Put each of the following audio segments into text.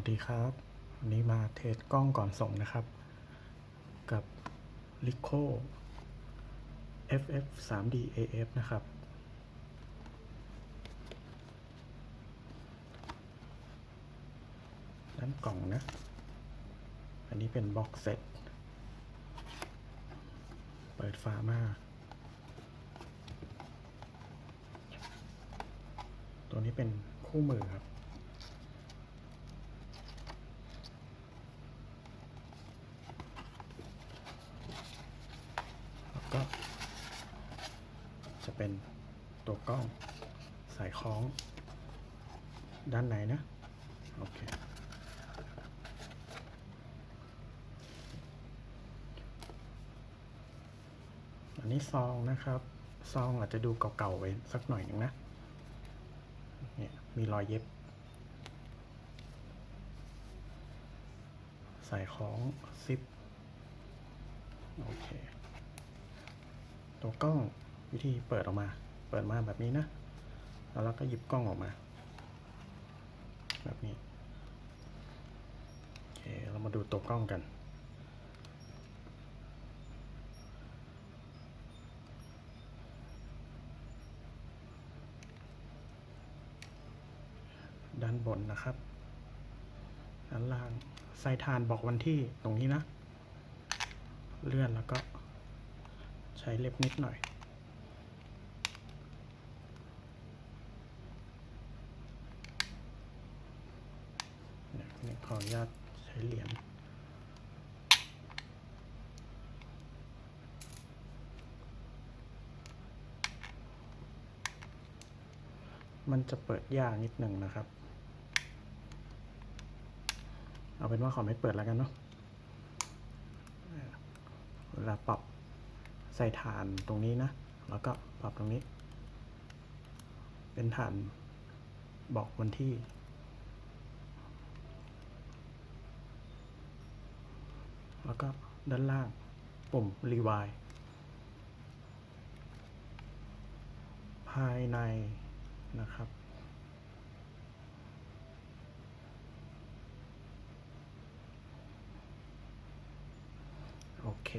วัสดีครับวันนี้มาเทสกล้องก่อนส่งนะครับ กับ l i c o FF 3D AF นะครับ ด้านกล่องนะ อันนี้เป็นบ็อกเซตเปิดฝามาตัวนี้เป็นคู่มือครับ แล้วก็ จะ เป็นตัวกล้องสายคล้อง ด้านไหนนะ โอเค อันนี้ซองนะครับ ซองอาจจะดูเก่าๆไปสักหน่อยหนึ่งนะเนี่ยมีรอยเย็บ ใส่ของซิป โอเค ตัวกล้อง วิธีเปิดออกมา เปิดมาแบบนี้นะ แล้วเราก็หยิบกล้องออกมา แบบนี้โอเคเรามาดูตัวกล้องกันด้านบนนะครับด้านล่างใส่ฐานบอกวันที่ตรงนี้นะ เลื่อนแล้วก็ใช้เล็บนิดหน่อย เนี่ยนี่ ขออนุญาตใช้เหรียญมันจะเปิดยากนิดหนึ่งนะครับ เอาเป็นว่าขอไม่เปิดแล้วกันเนาะ เวลาปรับใส่ฐานตรงนี้นะ แล้วก็ปรับตรงนี้ เป็นฐานบอกวันที่ แล้วก็ด้านล่างปุ่ม rewind ภายในนะครับ โอเค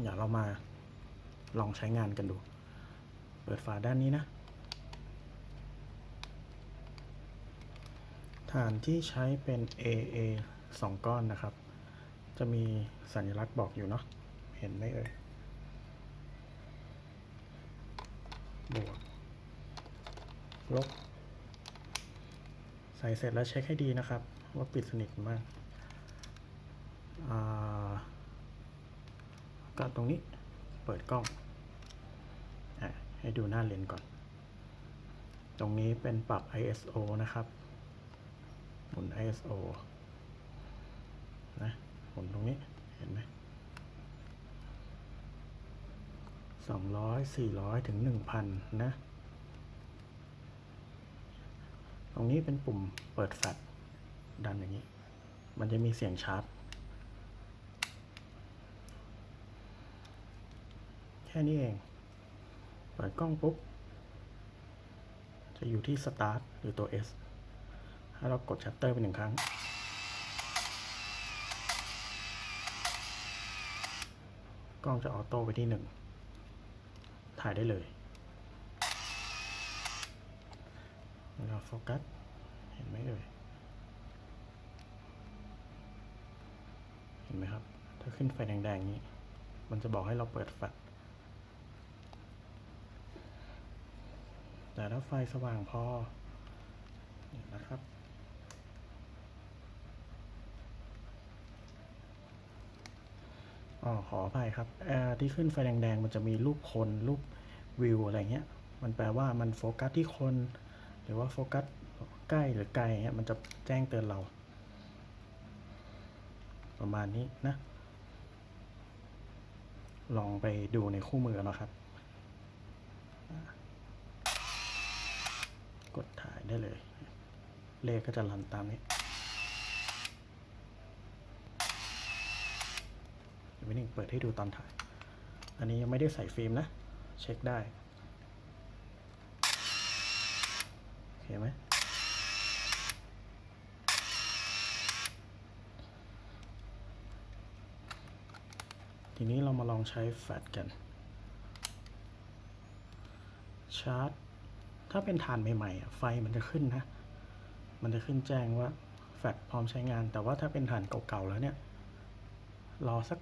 เดี๋ยวเรามาลองใช้งานกันดู เปิดฝาด้านนี้นะ ฐานที่ใช้เป็น AA สองก้อนนะครับ จะมีสัญลักษณ์บอกอยู่เนาะเห็นไหมเอ่ยบวกลบใส่เสร็จแล้วเช็คให้ดีนะครับ ว่าปิดสนิทมากก็ตรงนี้เปิดกล้องให้ดูหน้าเลนก่อน ตรงนี้เป็นปรับ ISO นะครับหมุน ISO นะหมุนตรงนี้เห็นไหมสองร้อยสี่ร้อยถึงหนึ่งพันนะ ตรงนี้เป็นปุ่มเปิดแฟลชดันอย่างนี้ มันจะมีเสียงชาร์จ แค่นี้เอง เปิดกล้องปุ๊บ จะอยู่ที่ Start หรือตัว S ให้เรากดชัตเตอร์ไปหนึ่งครั้ง กล้องจะออโต้ไปที่หนึ่งถ่ายได้เลยเวลาโฟกัส เห็นไหมเอ่ยเห็นไหมครับ ถ้าขึ้นไฟแดงๆนี้ มันจะบอกให้เราเปิดแฟลชแต่ถ้าไฟสว่างพอนะครับ อ๋อขออภัยครับเอ่อที่ขึ้นไฟแดงๆ มันจะมีรูปคนรูปวิวอะไรเงี้ย มันแปลว่ามันโฟกัสที่คน หรือว่าโฟกัสใกล้หรือไกลเงี้ยมันจะแจ้งเตือนเรา ประมาณนี้นะ ลองไปดูในคู่มือเนาะครับ กดถ่ายได้เลย เลขก็จะรันตามนี้ นิดนึ่งเปิดให้ดูตอนถ่าย อันนี้ยังไม่ได้ใส่ฟิล์มนะ เช็คได้โอเคไหมทีนี้เรามาลองใช้แฟลชกัน ชาร์จ ถ้าเป็นฐานใหม่ๆ ไฟมันจะขึ้นนะ มันจะขึ้นแจ้งว่าแฟลชพร้อมใช้งาน แต่ว่าถ้าเป็นฐานเก่าๆ แล้วเนี่ย รอสัก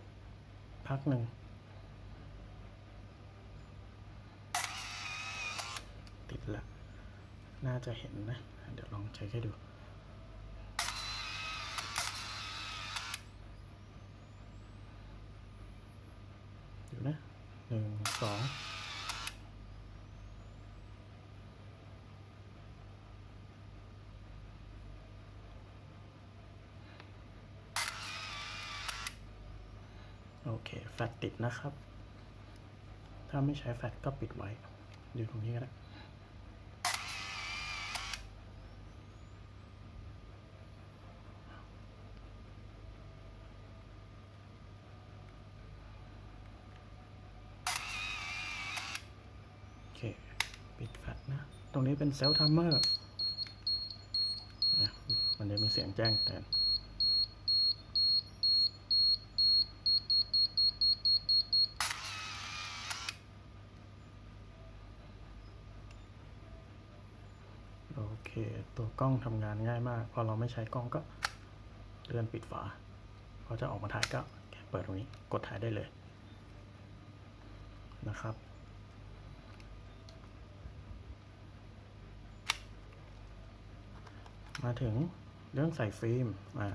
พักหนึ่ง ติดละ น่าจะเห็นนะ เดี๋ยวลองเช็คให้ดู อยู่นะหนึ่งสองโอเค แฟลช ติดนะครับ ถ้าไม่ใช้แฟลชก็ปิดไว้อยู่ตรงนี้ก็ได้โอเคปิดแฟลชนะ ตรงนี้เป็นเซลล์ทัมเมอร์มันจะมีเสียงแจ้งเตือนโอเค ตัวกล้องทำงานง่ายมาก พอเราไม่ใช้กล้องก็เลื่อนปิดฝาพอจะออกมาถ่ายก็แค่เปิดตรงนี้กดถ่ายได้เลยนะครับมาถึงเรื่องใส่ฟิล์มอ่า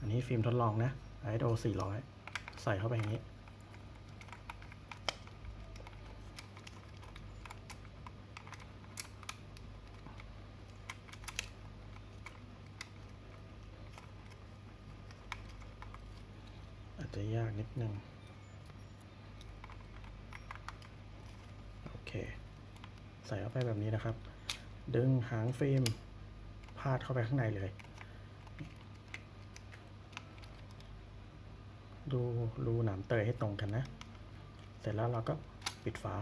อันนี้ฟิล์มทดลองนะ ISO 400 ใส่เข้าไปอย่างนี้ จะยากนิดนึง โอเค ใส่เข้าไปแบบนี้นะครับ ดึงหางฟิล์มพาดเข้าไปข้างในเลย ดูรูหนามเตยให้ตรงกันนะ เสร็จแล้วเราก็ปิดฝา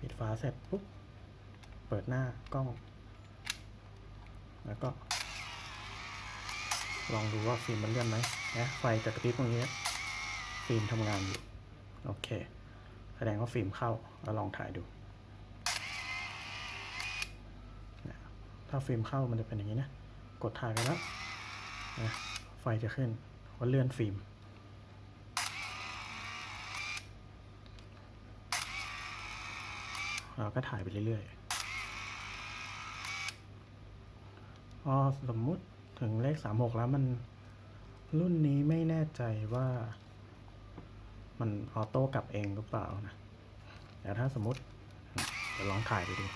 ปิดฝาเสร็จปุ๊บ เปิดหน้ากล้อง แล้วก็ ลองดูว่าฟิล์มมันเลื่อนไหมนะไฟจากกระพริบตรงนี้ฟิล์มทำงานอยู่ โอเค แสดงว่าฟิล์มเข้าแล้วลองถ่ายดู ถ้าฟิล์มเข้ามันจะเป็นอย่างนี้นะ กดถ่ายไปแล้วนะไฟจะขึ้นว่าเลื่อนฟิล์มเราก็ถ่ายไปเรื่อยๆพอสมมุติ ถึงเลขสามหกแล้วมันรุ่นนี้ไม่แน่ใจว่า มันออโต้กลับเองหรือเปล่านะแต่ถ้าสมมติเดี๋ยวลองถ่ายไปดู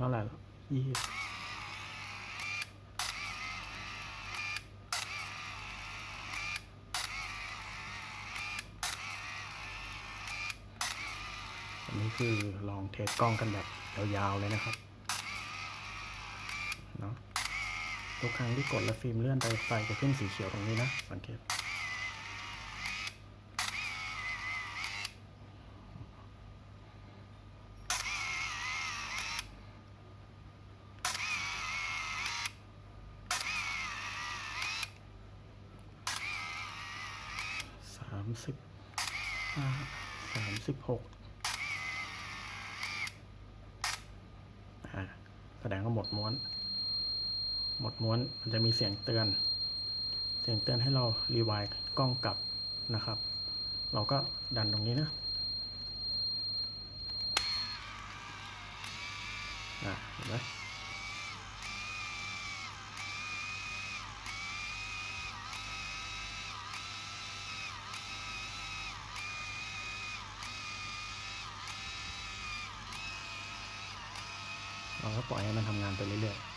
ท่าไหร่แล้วยี่สิบอันนี้คือลองเทสกล้องกันแบบยาวๆเลยนะครับเนาะทุกครั้งที่กดแล้วฟิล์มเลื่อนไปไฟจะขึ้นสีเขียวตรงนี้นะ สังเกต สามสิบห้าสามสิบหกแสดงว่าหมดม้วน หมดม้วนมันจะมีเสียงเตือน เสียงเตือนให้เรารีวายกล้องกลับนะครับ เราก็ดันตรงนี้นะอ่าเห็นไหม ก็ปล่อยให้มันทำงานไปเรื่อยๆ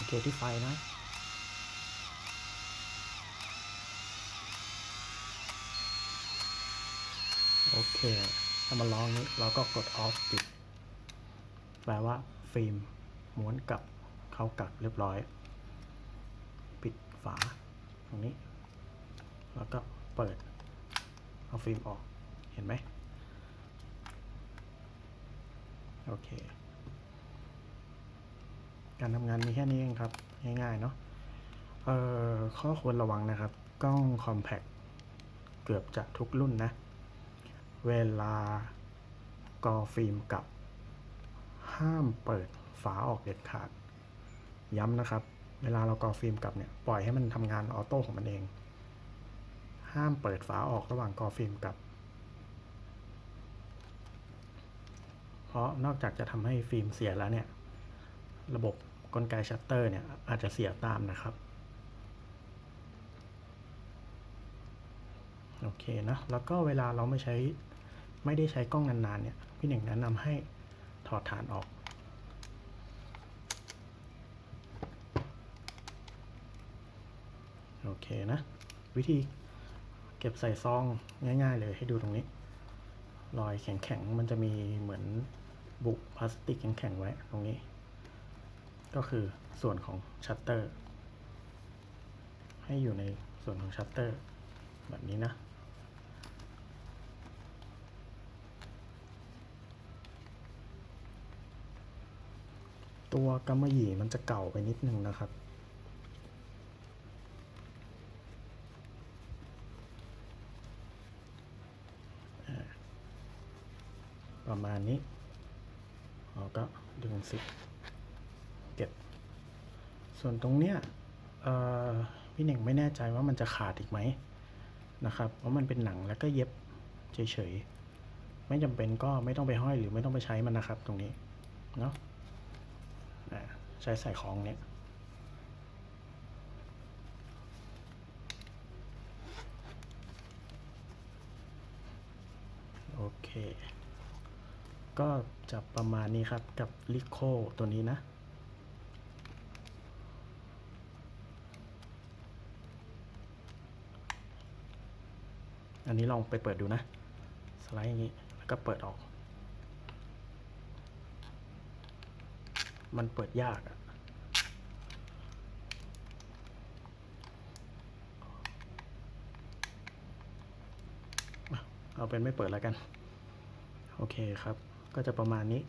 ังเกตที่ไฟนะ คถ้ามาลองนี้เราก็กด off ปิด แปลว่าฟิล์มม้วนกลับเข้ากลับเรียบร้อย ปิดฝาตรงนี้ แล้วก็เปิด เอาฟิล์มออก เห็นไหม โอเค การทำงานมีแค่นี้เองครับ ง่ายๆเนาะเอ่อข้อควรระวังนะครับ กล้อง compact เกือบจะทุกรุ่นนะ เวลากอฟิล์มกลับ ห้ามเปิดฝาออกเด็ดขาด ย้ำนะครับ เวลาเรากอฟิล์มกลับเนี่ยปล่อยให้มันทำงานออโต้ของมันเอง ห้ามเปิดฝาออกระหว่างกอฟิล์มกลับ เพราะนอกจากจะทำให้ฟิล์มเสียแล้วเนี่ย ระบบกลไกชัตเตอร์เนี่ยอาจจะเสียตามนะครับ โอเคนะ แล้วก็เวลาเราไม่ใช้ไม่ได้ใช้กล้องนานๆเนี่ยพี่หนึ่งแนะนำให้ถอดฐานออก โอเคนะ วิธีเก็บใส่ซองง่าย ๆ เลยให้ดูตรงนี้ รอยแข็งๆ มันจะมีเหมือนบุกพลาสติกแข็งๆ ไว้ตรงนี้ ก็คือส่วนของชัตเตอร์ ให้อยู่ในส่วนของชัตเตอร์ แบบนี้นะ ตัวกำมะหยี่มันจะเก่าไปนิดนึงนะครับ ประมาณนี้เราก็ดึงซิปเก็บ ส่วนตรงเนี้ยพี่หน่งไม่แน่ใจว่ามันจะขาดอีกไหมนะครับ เพราะมันเป็นหนังแล้วก็เย็บเฉยๆ ไม่จำเป็นก็ไม่ต้องไปห้อยหรือไม่ต้องไปใช้มันนะครับตรงนี้ เนาะ ใช้ใส่ของเนี้ยโอเค ก็จะประมาณนี้ครับกับลิโคตัวนี้นะอันนี้ลองไปเปิดดูนะ สไลด์อย่างนี้ แล้วก็เปิดออก มันเปิดยากอะเอาเป็นไม่เปิดแล้วกัน โอเคครับ ก็จะประมาณนี้